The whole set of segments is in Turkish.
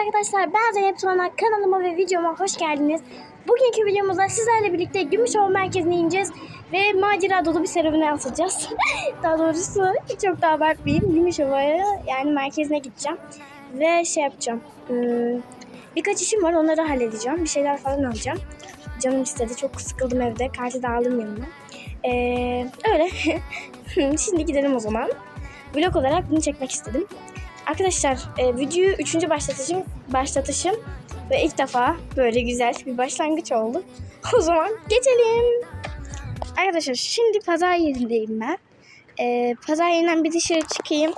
arkadaşlar ben Zeynep Tuğanak kanalıma ve videoma hoş geldiniz. Bugünkü videomuzda sizlerle birlikte Gümüşova merkezine ineceğiz ve macera dolu bir serüvene atacağız. daha doğrusu çok da abartmayayım Gümüşova'ya yani merkezine gideceğim ve şey yapacağım. hmm, birkaç işim var onları halledeceğim bir şeyler falan alacağım. Canım istedi çok sıkıldım evde kartı da aldım yanıma. Ee, öyle şimdi gidelim o zaman. Vlog olarak bunu çekmek istedim. Arkadaşlar e, videoyu üçüncü başlatışım, başlatışım ve ilk defa böyle güzel bir başlangıç oldu. O zaman geçelim. Arkadaşlar şimdi pazar yerindeyim ben. E, pazar yerinden bir dışarı çıkayım.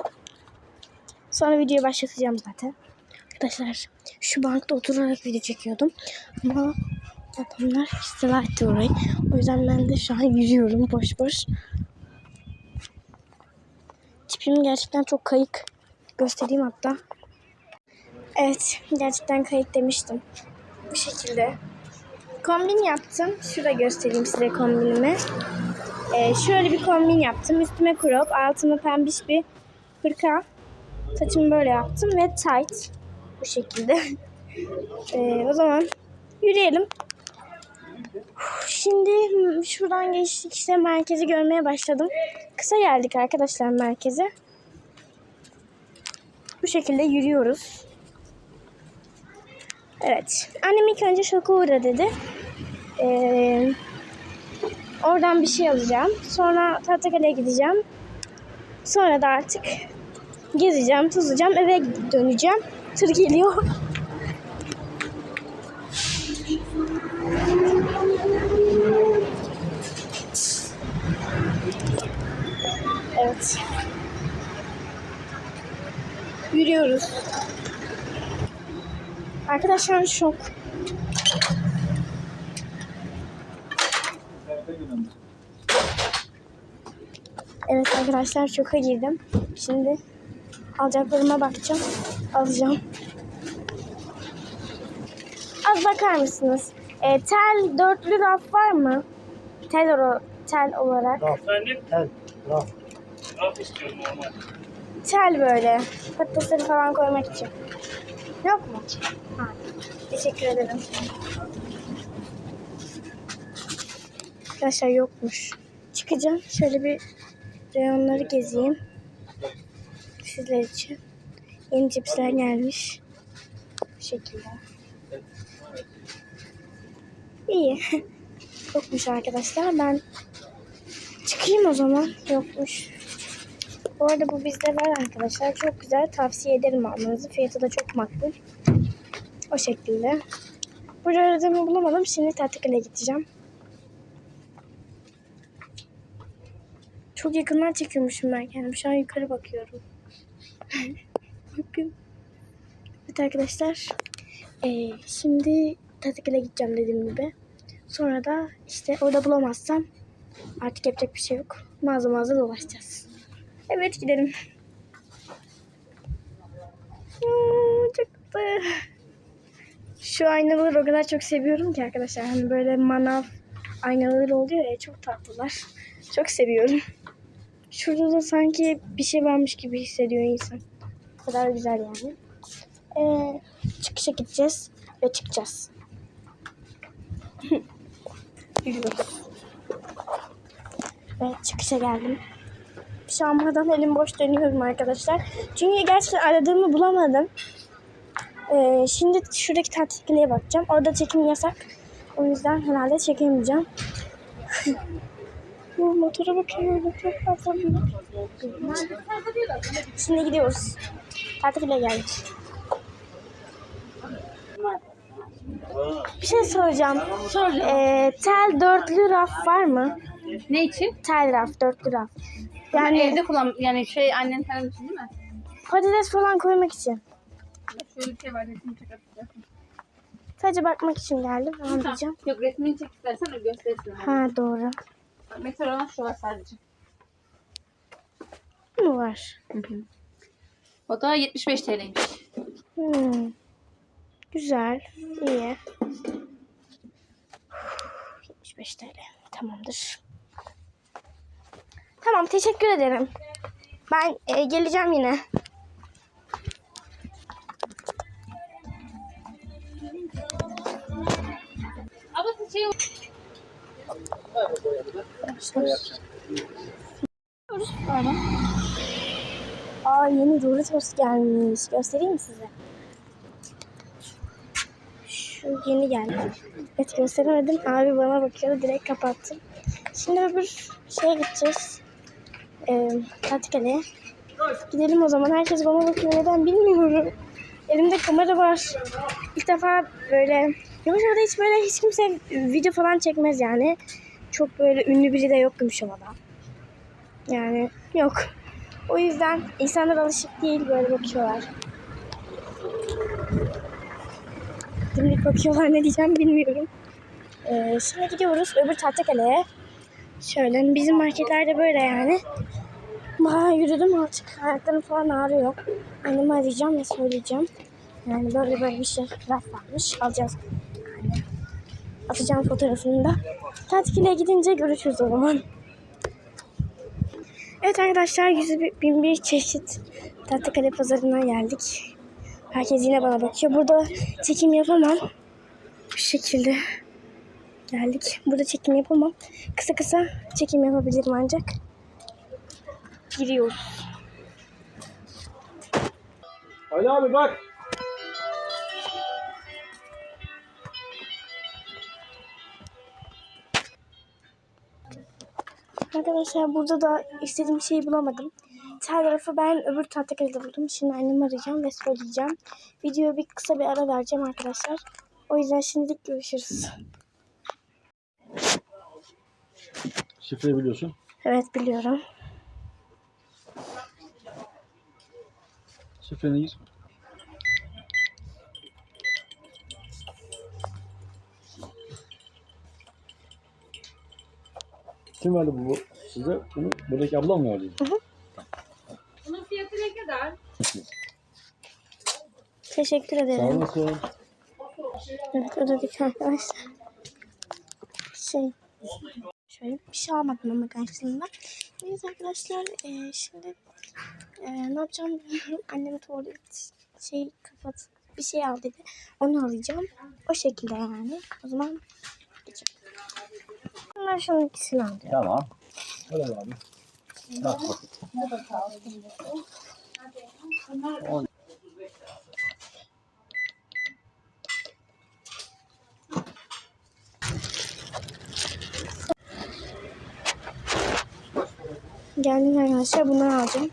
Sonra videoyu başlatacağım zaten. Arkadaşlar şu bankta oturarak video çekiyordum. Ama adamlar istila etti orayı. O yüzden ben de şu an yürüyorum boş boş. Tipim gerçekten çok kayık. Göstereyim hatta. Evet, gerçekten kayık demiştim. Bu şekilde. Kombin yaptım. Şurada göstereyim size kombinimi. Ee, şöyle bir kombin yaptım. Üstüme crop, altıma pembiş bir hırka. Saçımı böyle yaptım ve tight. Bu şekilde. Ee, o zaman yürüyelim. Şimdi şuradan geçtik işte merkezi görmeye başladım. Kısa geldik arkadaşlar merkeze. Bu şekilde yürüyoruz. Evet. Annem ilk önce şoka uğra dedi. Ee, oradan bir şey alacağım. Sonra Tahtakale'ye gideceğim. Sonra da artık gezeceğim, tozacağım, eve döneceğim. Tır geliyor. Evet. Yürüyoruz. Arkadaşlar şok. Evet arkadaşlar şoka girdim. Şimdi alacaklarıma bakacağım. Alacağım. Az bakar mısınız? E, tel dörtlü raf var mı? Tel, tel olarak. Efendim? Gel. Raf. Raf istiyorum normal. Tel böyle. Patatesleri falan koymak için. Yok mu? Ha. Teşekkür ederim. Arkadaşlar yokmuş. Çıkacağım. Şöyle bir reyonları gezeyim. Sizler için. Yeni cipsler gelmiş. Bu şekilde. İyi. Yokmuş arkadaşlar. Ben çıkayım o zaman. Yokmuş. Bu arada bu bizde var arkadaşlar. Çok güzel. Tavsiye ederim almanızı. Fiyatı da çok makbul. O şekilde. Burada aradığımı bulamadım. Şimdi Tahtakale'ye gideceğim. Çok yakından çekiyormuşum ben kendimi. Şu an yukarı bakıyorum. Bakın. Evet arkadaşlar. Ee, şimdi Tahtakale'ye gideceğim dediğim gibi. Sonra da işte orada bulamazsam artık yapacak bir şey yok. Mağaza mağaza dolaşacağız. Evet gidelim. Çok tatlı. Şu aynaları o kadar çok seviyorum ki arkadaşlar. Hani böyle manav aynaları oluyor ya çok tatlılar. Çok seviyorum. Şurada da sanki bir şey varmış gibi hissediyor insan. O kadar güzel yani. Ee, çıkışa gideceğiz ve çıkacağız. Yürüyoruz. Ve çıkışa geldim. Şam'dan elim boş dönüyorum arkadaşlar. Çünkü gerçekten aradığımı bulamadım. Ee, şimdi şuradaki tatileye bakacağım. Orada çekim yasak. O yüzden herhalde çekemeyeceğim. Bu motora bakıyorum. Çok fazla Şimdi gidiyoruz. Tatile geldik. Bir şey soracağım. Ee, tel dörtlü raf var mı? Ne için? Tel raf, dörtlü raf. Yani evde kullan yani şey annen falan için değil mi? patates falan koymak için. Şöyle bir şey var resmini çek atacaksın. Sadece bakmak için geldim. Falan diyeceğim. Yok resmini çek istersen de gösterirsin. Ha doğru. Mesela olan şu var sadece. Bu mu var? O da 75 TL'ymiş. Hmm. Güzel. iyi. 75 TL. Tamamdır. Tamam teşekkür ederim. Ben e, geleceğim yine. Pardon. Aa yeni Doritos gelmiş. Göstereyim mi size? Şu yeni geldi. Evet gösteremedim. Abi bana bakıyor. Direkt kapattım. Şimdi öbür şeye gideceğiz. Ee, Patikale'ye. Gidelim o zaman. Herkes bana bakıyor. Neden bilmiyorum. Elimde kamera var. İlk defa böyle... Yumuşamada hiç böyle hiç kimse video falan çekmez yani. Çok böyle ünlü biri de yok Yumuşamada. Yani yok. O yüzden insanlar alışık değil böyle bakıyorlar. Dimdik bakıyorlar ne diyeceğim bilmiyorum. Ee, şimdi gidiyoruz öbür Tahtakale'ye. Şöyle bizim marketlerde böyle yani. Bayağı yürüdüm artık. Ayaklarım falan ağrıyor. Annemi arayacağım ve söyleyeceğim. Yani böyle böyle bir şey raf varmış. Alacağız. Yani atacağım fotoğrafını da. Tahtakale'ye gidince görüşürüz o zaman. Evet arkadaşlar 101 çeşit Tahtakale pazarına geldik. Herkes yine bana bakıyor. Burada çekim yapamam. Bu şekilde geldik. Burada çekim yapamam. Kısa kısa çekim yapabilirim ancak. Giriyoruz. Ali abi bak. Arkadaşlar burada da istediğim şeyi bulamadım. Telgrafı ben öbür Tahtakale'de buldum. Şimdi annemi arayacağım ve söyleyeceğim. Videoya bir kısa bir ara vereceğim arkadaşlar. O yüzden şimdilik görüşürüz. Şifreyi biliyorsun. Evet biliyorum. Şifreni gir. Kim verdi bu size? Bunu buradaki ablam mı verdi? bunun fiyatı ne kadar? Teşekkür Sağ ederim. olasın. Evet ödedik arkadaşlar. Şey. Şöyle bir şey almadım ama karşılığında. Evet arkadaşlar eee, şimdi eee, ne yapacağım bilmiyorum. Annem tuvalet şey kapat bir şey al dedi. Onu alacağım. O şekilde yani. O zaman geçelim. Ben şunun ikisini alacağım. Tamam. Öyle abi. Bak bak. Geldim arkadaşlar bunları alacağım.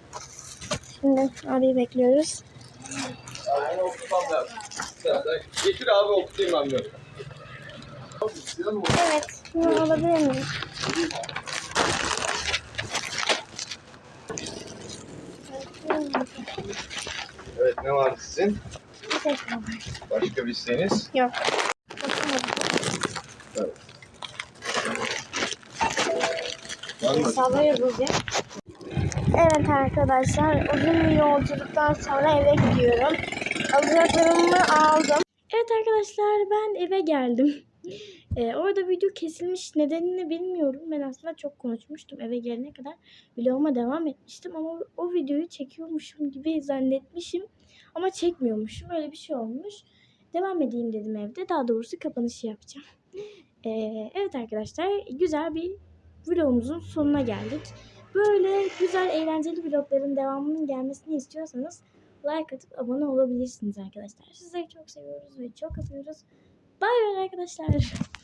Şimdi abiyi bekliyoruz. Getir abi okutayım ben de. Evet. Bunu alabilir miyim? Evet ne var sizin? Tek var. Başka bir isteğiniz? Yok. Var mı? Evet arkadaşlar uzun bir yolculuktan sonra eve gidiyorum. Alacaklarımı aldım. Evet arkadaşlar ben eve geldim. Ee, orada video kesilmiş nedenini bilmiyorum. Ben aslında çok konuşmuştum eve gelene kadar. Vloguma devam etmiştim ama o videoyu çekiyormuşum gibi zannetmişim. Ama çekmiyormuşum. Öyle bir şey olmuş. Devam edeyim dedim evde. Daha doğrusu kapanışı yapacağım. Ee, evet arkadaşlar güzel bir vlogumuzun sonuna geldik. Böyle güzel eğlenceli vlogların devamının gelmesini istiyorsanız like atıp abone olabilirsiniz arkadaşlar. Sizleri çok seviyoruz ve çok öpüyoruz. Bay bay arkadaşlar.